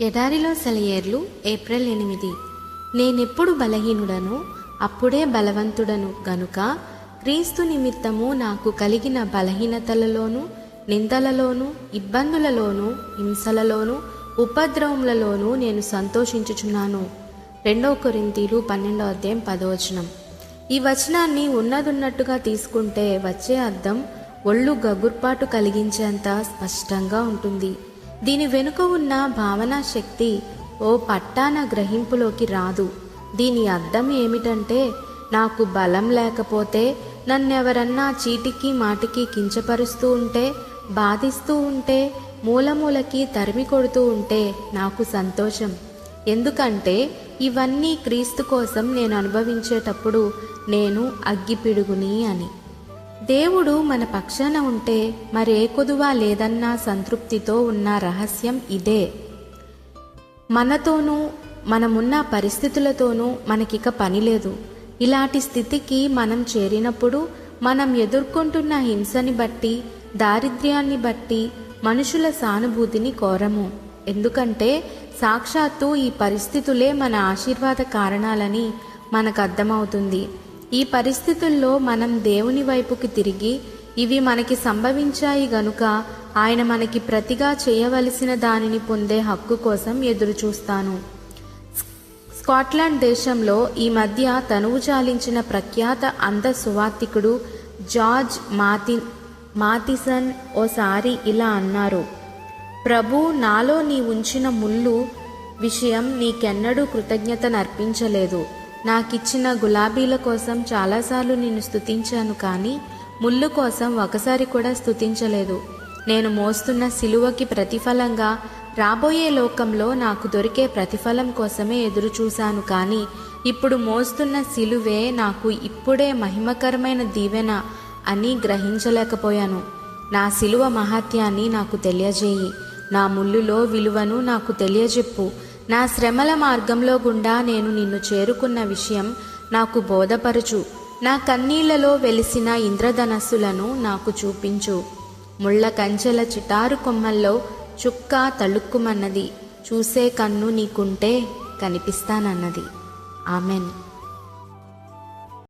ఎడారిలో సెలయేర్లు ఏప్రిల్ ఎనిమిది. నేనెప్పుడు బలహీనుడను అప్పుడే బలవంతుడను గనుక క్రీస్తు నిమిత్తము నాకు కలిగిన బలహీనతలలోను నిందలలోను ఇబ్బందులలోను హింసలలోను ఉపద్రవములలోనూ నేను సంతోషించుచున్నాను. రెండో కొరింతీలు పన్నెండో అధ్యాయం పదవచనం. ఈ వచనాన్ని ఉన్నదున్నట్టుగా తీసుకుంటే వచ్చే అర్థం ఒళ్ళు గగుర్పాటు కలిగించేంత స్పష్టంగా ఉంటుంది. దీని వెనుక ఉన్న భావనా శక్తి ఓ పట్టాన గ్రహింపులోకి రాదు. దీని అర్థం ఏమిటంటే నాకు బలం లేకపోతే నన్నెవరన్నా చీటికి మాటికి కించపరుస్తూ ఉంటే బాధిస్తూ ఉంటే మూలమూలకి తరిమి కొడుతూ ఉంటే నాకు సంతోషం. ఎందుకంటే ఇవన్నీ క్రీస్తు కోసం నేను అనుభవించేటప్పుడు నేను అగ్గిపిడుగుని అని. దేవుడు మన పక్షాన ఉంటే మరే కొదువా లేదన్న సంతృప్తితో ఉన్న రహస్యం ఇదే. మనతోనూ మనమున్న పరిస్థితులతోనూ మనకిక పని లేదు. ఇలాంటి స్థితికి మనం చేరినప్పుడు మనం ఎదుర్కొంటున్న హింసని బట్టి దారిద్ర్యాన్ని బట్టి మనుషుల సానుభూతిని కోరము. ఎందుకంటే సాక్షాత్తు ఈ పరిస్థితులే మన ఆశీర్వాద కారణాలని మనకు అర్థమవుతుంది. ఈ పరిస్థితుల్లో మనం దేవుని వైపుకి తిరిగి ఇవి మనకి సంభవించాయి గనుక ఆయన మనకి ప్రతిగా చేయవలసిన దానిని పొందే హక్కు కోసం ఎదురుచూస్తాను. స్కాట్లాండ్ దేశంలో ఈ మధ్య తనువు చాలించిన ప్రఖ్యాత అంధ సువార్తికుడు జార్జ్ మాతి మాతిసన్ ఓసారి ఇలా అన్నారు ప్రభు నాలో నీ ఉంచిన ముళ్ళు విషయం నీకెన్నడూ కృతజ్ఞతనర్పించలేదు. నాకిచ్చిన గులాబీల కోసం చాలాసార్లు నిన్ను స్థుతించాను కానీ ముళ్ళు కోసం ఒకసారి కూడా స్థుతించలేదు నేను మోస్తున్న సిలువకి ప్రతిఫలంగా రాబోయే లోకంలో నాకు దొరికే ప్రతిఫలం కోసమే ఎదురుచూశాను కానీ ఇప్పుడు మోస్తున్న సిలువే నాకు ఇప్పుడే మహిమకరమైన దీవెన అని గ్రహించలేకపోయాను. నా సిలువ మహాత్యాన్ని నాకు తెలియజేయి. నా ముళ్ళులో విలువను నాకు తెలియజెప్పు. నా శ్రమల మార్గంలో గుండా నేను నిన్ను చేరుకున్న విషయం నాకు బోధపరచు. నా కన్నీళ్ళలో వెలిసిన ఇంద్రధనస్సులను నాకు చూపించు. ముళ్ళ కంచెల చిటారు కొమ్మల్లో చుక్క తళుక్కుమన్నది. చూసే కన్ను నీకుంటే కనిపిస్తానన్నది. ఆమెన్.